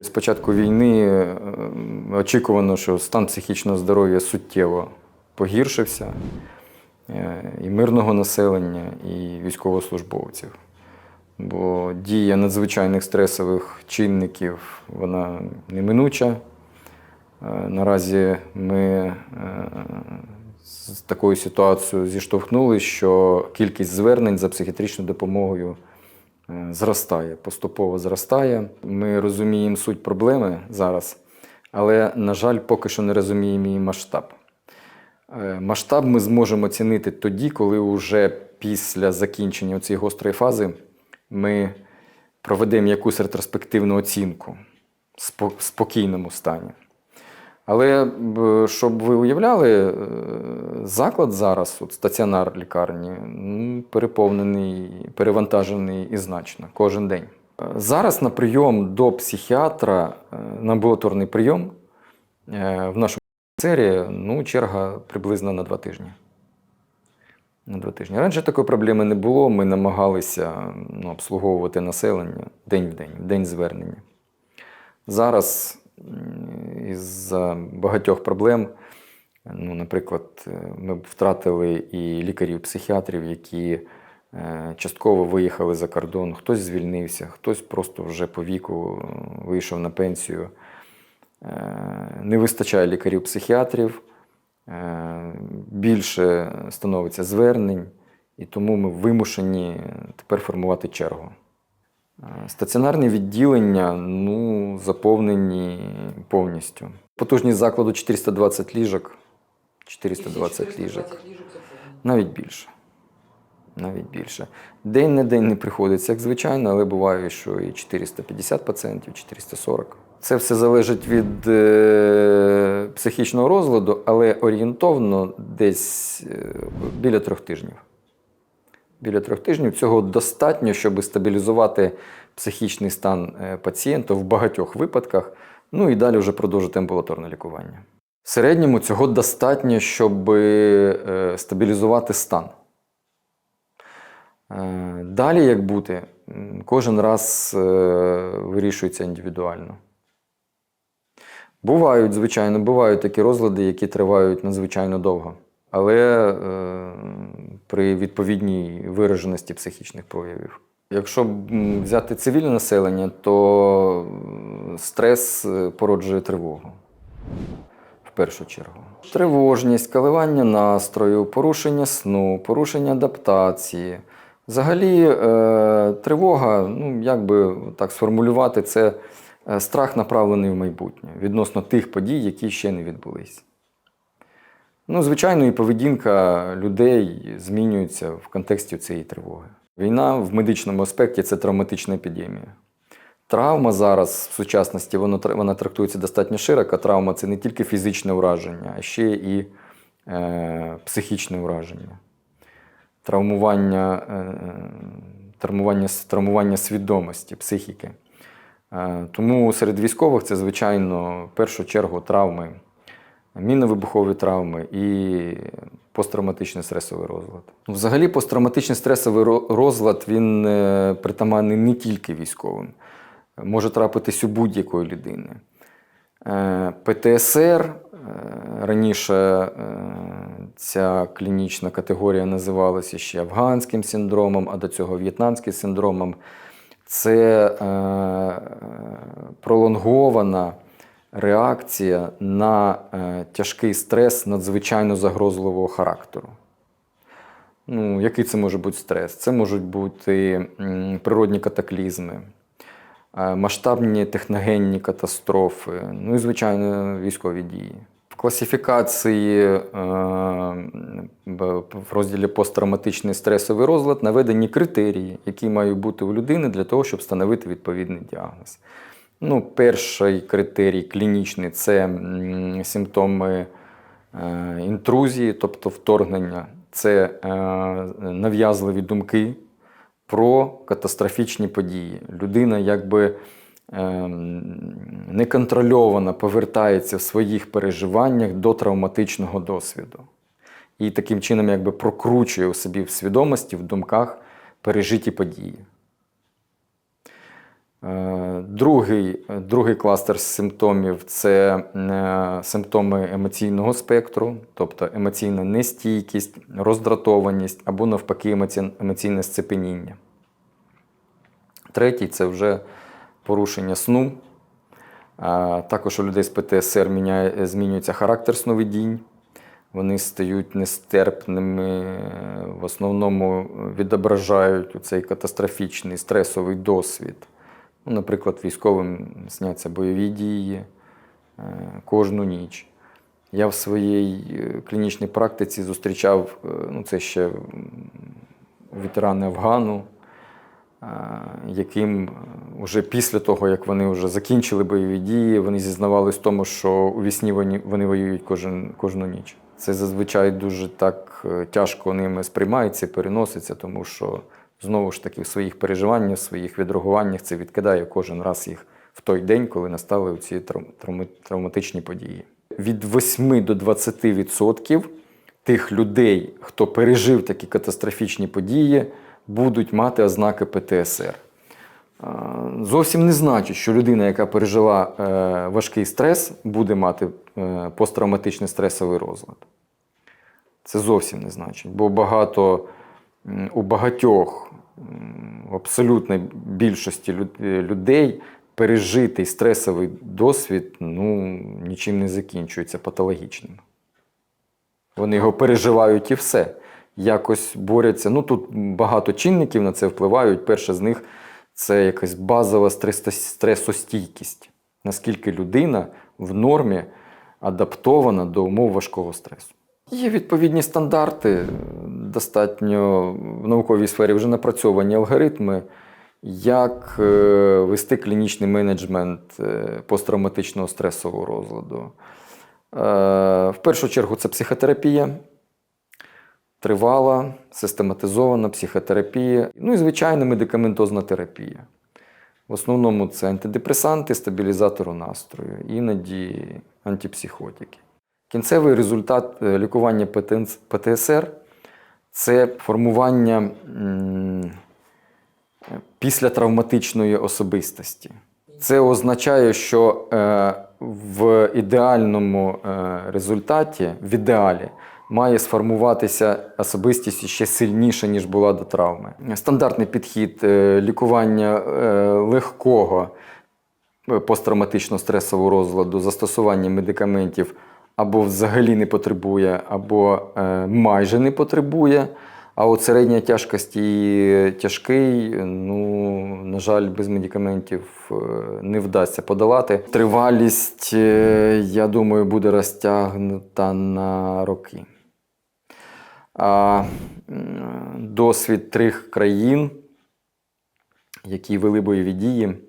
З початку війни е, очікувано, що стан психічного здоров'я суттєво погіршився е, і мирного населення, і військовослужбовців. Бо дія надзвичайних стресових чинників вона неминуча. Е, Наразі ми з такою ситуацією зіштовхнулися, що кількість звернень за психіатричною допомогою зростає, поступово зростає. Ми розуміємо суть проблеми зараз, але, на жаль, поки що не розуміємо її масштаб. Е, Масштаб ми зможемо оцінити тоді, коли вже після закінчення цієї гострої фази ми проведемо якусь ретроспективну оцінку в спокійному стані. Але щоб ви уявляли, е, заклад зараз, от стаціонар лікарні, ну, переповнений, перевантажений і значно кожен день. Е, Зараз на прийом до психіатра, е, на амбулаторний прийом в нашому цері ну, черга приблизно на два тижні. На два тижні. Раніше такої проблеми не було. Ми намагалися ну, обслуговувати населення день в день, в день звернення. Зараз із багатьох проблем, ну, наприклад, е, ми втратили і лікарів-психіатрів, які е, частково виїхали за кордон, хтось звільнився, хтось просто вже по віку е, вийшов на пенсію. Не вистачає лікарів-психіатрів, більше становиться звернень, і тому ми вимушені тепер формувати чергу. Стаціонарні відділення ну, заповнені повністю. Потужність закладу 420 ліжок. 420 ліжок. Навіть більше. Навіть більше. День на день не приходиться, як звичайно, але буває, що і 450 пацієнтів, 440. Це все залежить від е, психічного розладу, але орієнтовно десь е, біля трьох тижнів. Біля трьох тижнів цього достатньо, щоб стабілізувати психічний стан е, пацієнта в багатьох випадках, ну і далі вже продовжити амбулаторне лікування. В середньому цього достатньо, щоб е, стабілізувати стан. Е, Далі, як бути, кожен раз вирішується індивідуально. Бувають, звичайно, бувають такі розлади, які тривають надзвичайно довго, але при відповідній вираженості психічних проявів. Якщо взяти цивільне населення, то стрес е, породжує тривогу в першу чергу. Тривожність, коливання настрою, порушення сну, порушення адаптації. Взагалі, е, тривога, ну як би так сформулювати, це е, страх направлений в майбутнє відносно тих подій, які ще не відбулись. Ну, звичайно, і поведінка людей змінюється в контексті цієї тривоги. Війна в медичному аспекті це травматична епідемія. Травма зараз в сучасності вона, вона трактується достатньо широко. Травма це не тільки фізичне ураження, а ще і е, психічне ураження. Травмування, е, травмування, травмування свідомості, психіки. Е, тому серед військових це, звичайно, в першу чергу травми, мінно-вибухові травми і посттравматичний стресовий розлад. Взагалі, посттравматичний стресовий розлад він е, притаманний не тільки військовим, може трапитись у будь-якої людини. Е, ПТСР е, раніше ця клінічна категорія називалася ще афганським синдромом, а до цього в'єтнамським синдромом. Це пролонгована реакція на е, тяжкий стрес надзвичайно загрозливого характеру. Ну, який це може бути стрес? Це можуть бути природні катаклізми, е, масштабні техногенні катастрофи, ну і, звичайно, військові дії. В класифікації е, в розділі посттравматичний стресовий розлад наведені критерії, які мають бути у людини для того, щоб встановити відповідний діагноз. Ну, перший критерій клінічний це симптоми е, інтрузії, тобто вторгнення, це е, нав'язливі думки про катастрофічні події. Людина якби ем, неконтрольовано повертається в своїх переживаннях до травматичного досвіду. І таким чином якби прокручує у собі в свідомості, в думках пережиті події. Е, Другий, другий кластер симптомів це е, симптоми емоційного спектру, тобто емоційна нестійкість, роздратованість або навпаки емоційне сцепеніння. Третій це вже порушення сну. Також у людей з ПТСР змінюється характер сновидінь. Вони стають нестерпними, в основному відображають цей катастрофічний стресовий досвід. Ну, наприклад, військовим сняться бойові дії е, кожну ніч. Я в своїй е, клінічній практиці зустрічав, е, ну це ще ветерани Афгану, яким вже після того, як вони вже закінчили бойові дії, вони зізнавались в тому, що у вісні вони, вони воюють кожен, кожну ніч. Це зазвичай дуже так тяжко ними сприймається, переноситься, тому що знову ж таки в своїх переживаннях, в своїх відреагуваннях це відкидає кожен раз їх в той день, коли настали ці травматичні події. Від 8 до 20% тих людей, хто пережив такі катастрофічні події, будуть мати ознаки ПТСР. Зовсім не значить, що людина, яка пережила е, важкий стрес, буде мати е, посттравматичний стресовий розлад. Це зовсім не значить, бо багато у багатьох, абсолютній більшості людей пережитий стресовий досвід ну, нічим не закінчується патологічним. Вони його переживають і все. Якось борються. Ну тут багато чинників на це впливають. Перше з них це якась базова стресостійкість. Наскільки людина в нормі адаптована до умов важкого стресу. Є відповідні стандарти, достатньо в науковій сфері вже напрацьовані алгоритми, як е, вести клінічний менеджмент е, посттравматичного стресового розладу. Е, В першу чергу це психотерапія, тривала, систематизована психотерапія, ну і звичайно медикаментозна терапія. В основному це антидепресанти, стабілізатори настрою, іноді антипсихотики. Кінцевий результат е, лікування ПТСР це формування м, післятравматичної особистості. Це означає, що е, в ідеальному е, результаті, в ідеалі, має сформуватися особистість ще сильніше, ніж була до травми. Стандартний підхід е, лікування е, легкого е, посттравматичного стресового розладу, застосування медикаментів або взагалі не потребує, або е, майже не потребує. А от середня тяжкість і тяжкий, ну, на жаль, без медикаментів е, не вдасться подолати. Тривалість, е, я думаю, буде розтягнута на роки. А досвід трьох країн, які вели бойові дії.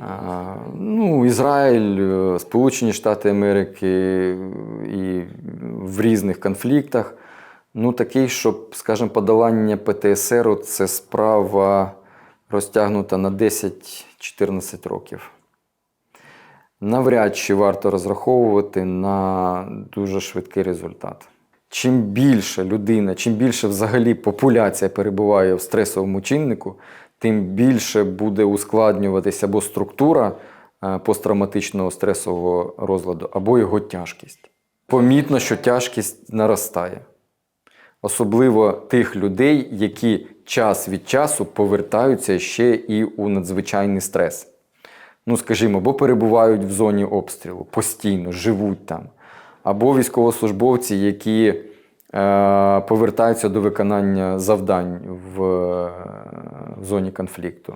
А, ну, Ізраїль, е, Сполучені Штати Америки і в різних конфліктах. Ну, такий, щоб, скажімо, подолання ПТСР це справа розтягнута на 10-14 років. Навряд чи варто розраховувати на дуже швидкий результат. Чим більше людина, чим більше взагалі популяція перебуває в стресовому чиннику, тим більше буде ускладнюватися або структура е, посттравматичного стресового розладу, або його тяжкість. Помітно, що тяжкість наростає. Особливо тих людей, які час від часу повертаються ще і у надзвичайний стрес. Ну, скажімо, або перебувають в зоні обстрілу постійно, живуть там, або військовослужбовці, які повертаються до виконання завдань в, е, зоні конфлікту,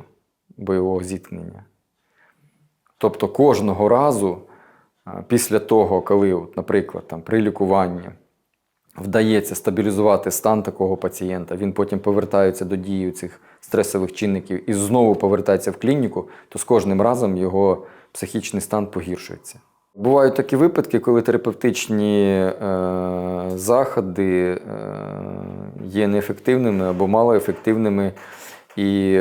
бойового зіткнення. Тобто кожного разу, е, після того, коли, наприклад, там, при лікуванні вдається стабілізувати стан такого пацієнта, він потім повертається до дії цих стресових чинників і знову повертається в клініку, то з кожним разом його психічний стан погіршується. Бувають такі випадки, коли терапевтичні е, заходи е, є неефективними або малоефективними, і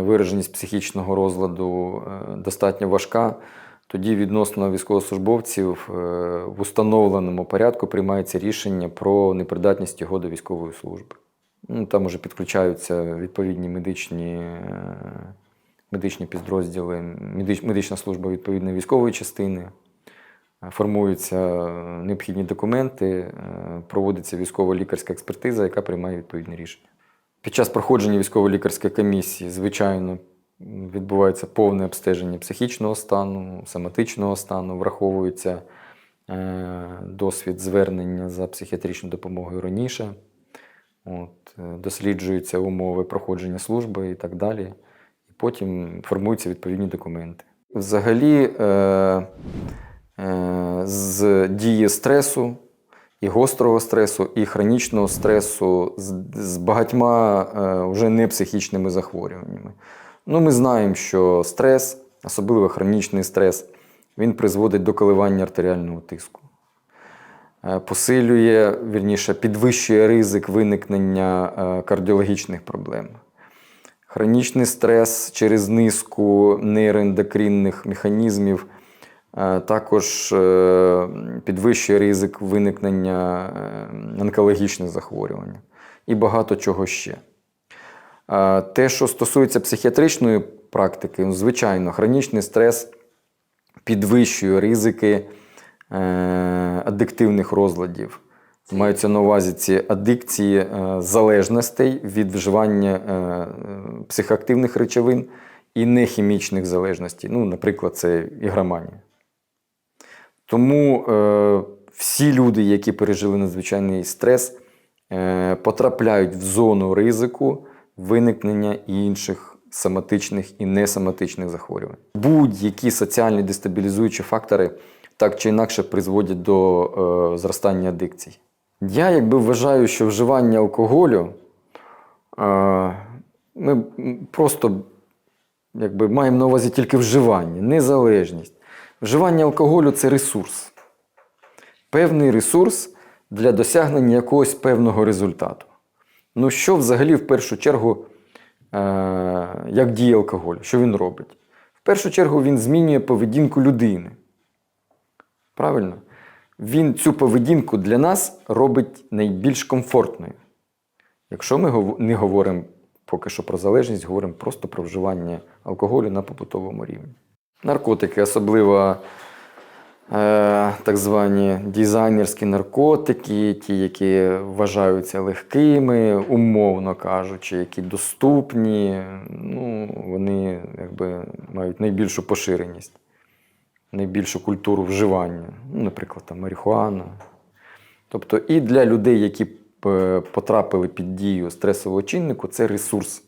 вираженість психічного розладу е, достатньо важка. Тоді відносно військовослужбовців е, в установленому порядку приймається рішення про непридатність його до військової служби. Ну, там уже підключаються відповідні медичні е, медичні підрозділи, медична служба відповідної військової частини. Формуються е, необхідні документи, е, проводиться військово-лікарська експертиза, яка приймає відповідне рішення. Під час проходження військово-лікарської комісії, звичайно, відбувається повне обстеження психічного стану, соматичного стану, враховується е, досвід звернення за психіатричною допомогою раніше. От, досліджуються умови проходження служби і так далі. І потім формуються відповідні документи. Взагалі, е, з дії стресу, і гострого стресу, і хронічного стресу з, багатьма е, вже не психічними захворюваннями. Ну, ми знаємо, що стрес, особливо хронічний стрес, він призводить до коливання артеріального тиску е, посилює, вірніше, підвищує ризик виникнення е, кардіологічних проблем. Хронічний стрес через низку нейроендокринних механізмів е, також е, підвищує ризик виникнення е, онкологічних захворювань і багато чого ще. Е, Те, що стосується психіатричної практики, ну, звичайно, хронічний стрес підвищує ризики е, адиктивних розладів. Маються на увазі ці адикції е, залежностей від вживання е, е, психоактивних речовин і нехімічних залежностей. Ну, наприклад, це ігроманія. Тому е, всі люди, які пережили надзвичайний стрес, е, потрапляють в зону ризику виникнення інших соматичних і несоматичних захворювань. Будь-які соціальні дестабілізуючі фактори так чи інакше призводять до е, зростання адикцій. Я якби вважаю, що вживання алкоголю е, ми просто якби, маємо на увазі тільки вживання, незалежність. Вживання алкоголю це ресурс. Певний ресурс для досягнення якогось певного результату. Ну, що взагалі в першу чергу, е, як діє алкоголь? Що він робить? В першу чергу він змінює поведінку людини. Правильно? Він цю поведінку для нас робить найбільш комфортною. Якщо ми не говоримо поки що про залежність, говоримо просто про вживання алкоголю на побутовому рівні. Наркотики, особливо е, так звані дизайнерські наркотики, ті, які вважаються легкими, умовно кажучи, які доступні, ну, вони якби, мають найбільшу поширеність, найбільшу культуру вживання, ну, наприклад, там, марихуана. Тобто і для людей, які е, потрапили під дію стресового чиннику, це ресурс.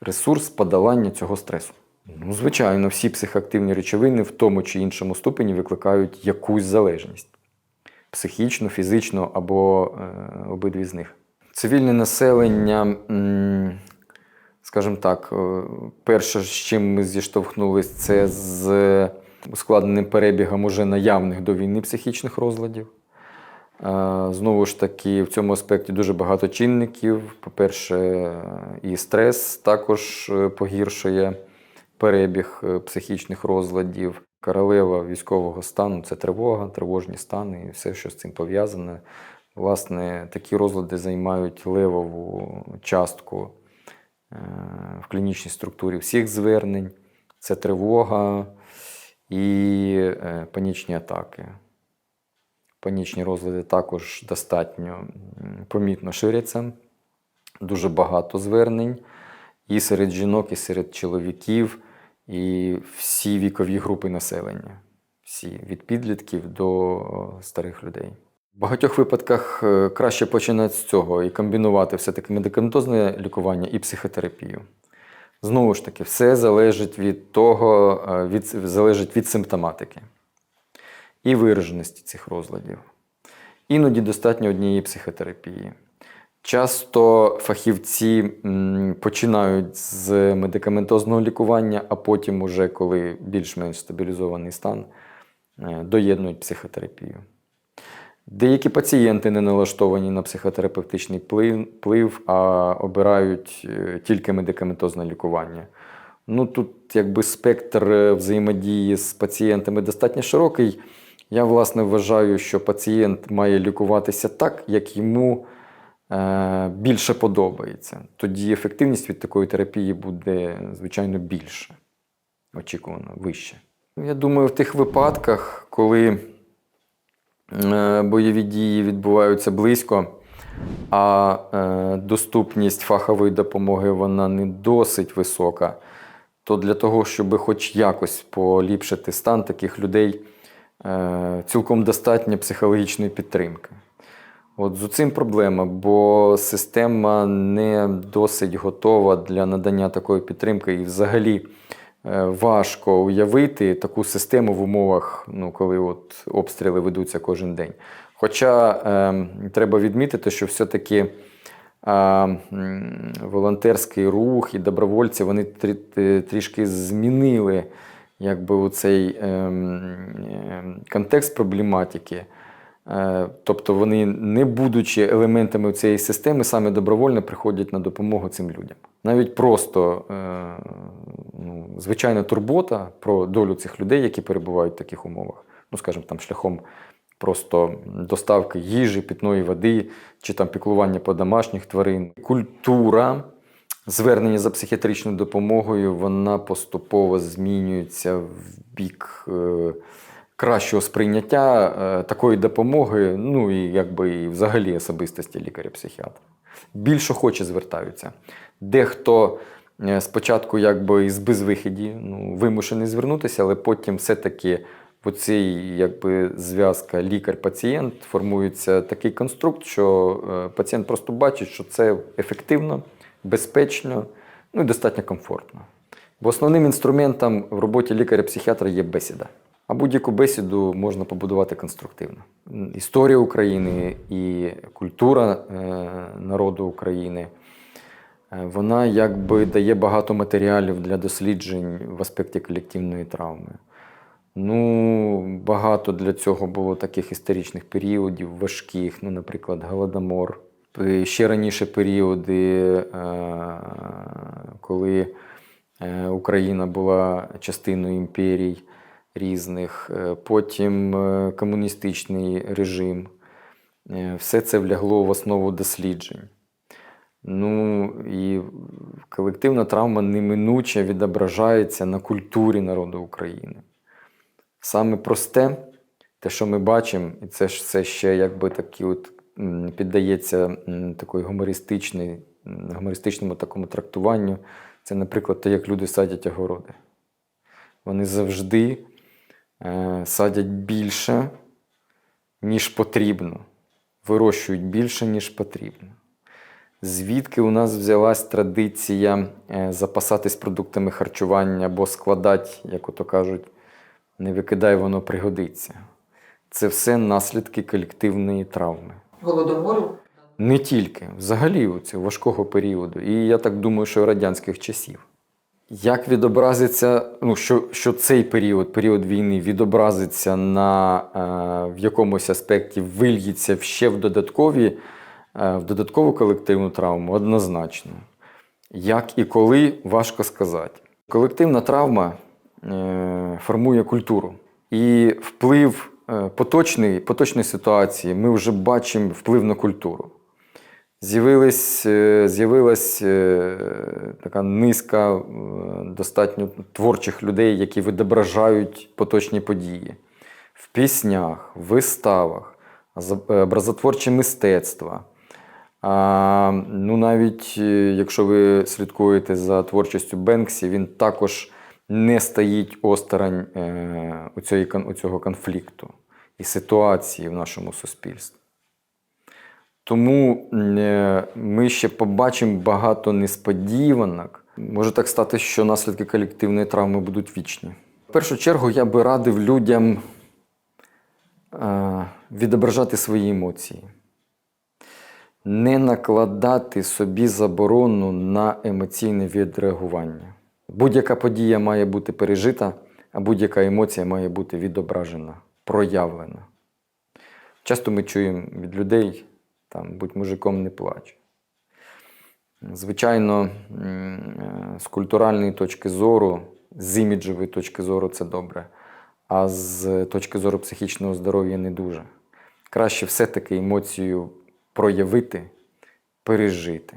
Ресурс подолання цього стресу. Ну, звичайно, всі психоактивні речовини в тому чи іншому ступені викликають якусь залежність психічну, фізичну або е, обидві з них. Цивільне населення, скажімо так, е, перше, з чим ми зіштовхнулися, це з ускладненим перебігом уже наявних до війни психічних розладів. Е, Знову ж таки, в цьому аспекті дуже багато чинників. По-перше, і стрес також е, погіршує перебіг е, психічних розладів. Королева військового стану це тривога, тривожні стани і все, що з цим пов'язане. Власне, такі розлади займають левову частку е, в клінічній структурі всіх звернень. Це тривога і е, панічні атаки. Панічні розлади також достатньо помітно ширяться. Дуже багато звернень і серед жінок, і серед чоловіків, і всі вікові групи населення. Всі від підлітків до е, старих людей. В багатьох випадках е, краще починати з цього і комбінувати все-таки медикаментозне лікування і психотерапію. Знову ж таки, все залежить від того, е, від, залежить від симптоматики і вираженості цих розладів. Іноді достатньо однієї психотерапії. Часто фахівці починають з медикаментозного лікування, а потім, уже коли більш-менш стабілізований стан, е, доєднують психотерапію. Деякі пацієнти не налаштовані на психотерапевтичний вплив, а обирають е, тільки медикаментозне лікування. Ну, тут якби спектр е, взаємодії з пацієнтами достатньо широкий. Я, власне, вважаю, що пацієнт має лікуватися так, як йому більше подобається. Тоді ефективність від такої терапії буде, звичайно, більше. очікувано вище. Я думаю, в тих випадках, коли е, бойові дії відбуваються близько, а е, доступність фахової допомоги вона не досить висока, то для того, щоб хоч якось поліпшити стан таких людей, е, цілком достатньо психологічної підтримки. От з цим проблема, бо система не досить готова для надання такої підтримки, і взагалі е, важко уявити таку систему в умовах, ну, коли от обстріли ведуться кожен день. Хоча е, треба відмітити, що все-таки е, волонтерський рух і добровольці вони трі- е, трішки змінили якби, цей контекст проблематики. Е, Тобто вони, не будучи елементами цієї системи, саме добровольно приходять на допомогу цим людям. Навіть просто е, ну, звичайна турбота про долю цих людей, які перебувають в таких умовах, ну, скажімо, там шляхом просто доставки їжі, питної води чи там піклування по домашніх тварин. Культура звернення за психіатричною допомогою вона поступово змінюється в бік е, кращого сприйняття е, такої допомоги, ну і якби і взагалі особистості лікаря-психіатра. Більше хоче звертаються. Дехто е, спочатку якби із безвихіді, ну, вимушений звернутися, але потім все-таки в цій якби, зв'язка лікар-пацієнт формується такий конструкт, що е, пацієнт просто бачить, що це ефективно, безпечно, ну і достатньо комфортно. Бо основним інструментом в роботі лікаря-психіатра є бесіда. А будь-яку бесіду можна побудувати конструктивно. Історія України і культура е, народу України е, вона якби дає багато матеріалів для досліджень в аспекті колективної травми. Ну, багато для цього було таких історичних періодів, важких, ну, наприклад, Голодомор. Е, Ще раніше періоди, коли Україна була частиною імперій різних, е, потім е, комуністичний режим. Е, Все це влягло в основу досліджень. Ну і колективна травма неминуче відображається на культурі народу України. Саме просте, те, що ми бачимо, і це ж все ще якби такі от піддається такої гумористичної, гумористичному такому трактуванню. Це, наприклад, те, як люди садять огороди. Вони завжди садять більше, ніж потрібно, вирощують більше, ніж потрібно. Звідки у нас взялась традиція е, запасатись продуктами харчування або складати, як ото кажуть, не викидай, воно пригодиться. Це все наслідки колективної травми. Голодомору. Не тільки, взагалі у цього важкого періоду. І я так думаю, що радянських часів. Як відобразиться, ну, що, що цей період, період війни, відобразиться на, е, в якомусь аспекті, вильється ще в додаткові, е, в додаткову колективну травму, однозначно. Як і коли, важко сказати. Колективна травма е, формує культуру. І вплив е, поточної, поточної ситуації ми вже бачимо вплив на культуру. З'явилась, е, з'явилась е, така низка е, достатньо творчих людей, які відображають поточні події в піснях, виставах, образотворче мистецтво. А, ну, навіть якщо ви слідкуєте за творчістю Бенксі, він також не стоїть осторонь у цього конфлікту і ситуації в нашому суспільстві. Тому е, ми ще побачимо багато несподіванок. Може так стати, що наслідки колективної травми будуть вічні. В першу чергу я би радив людям е, відображати свої емоції, не накладати собі заборону на емоційне відреагування. Будь-яка подія має бути пережита, а будь-яка емоція має бути відображена, проявлена. Часто ми чуємо від людей, там, будь мужиком не плач. Звичайно, е, з культуральної точки зору, з іміджової точки зору це добре, а з точки зору психічного здоров'я не дуже. Краще все-таки емоцію проявити, пережити.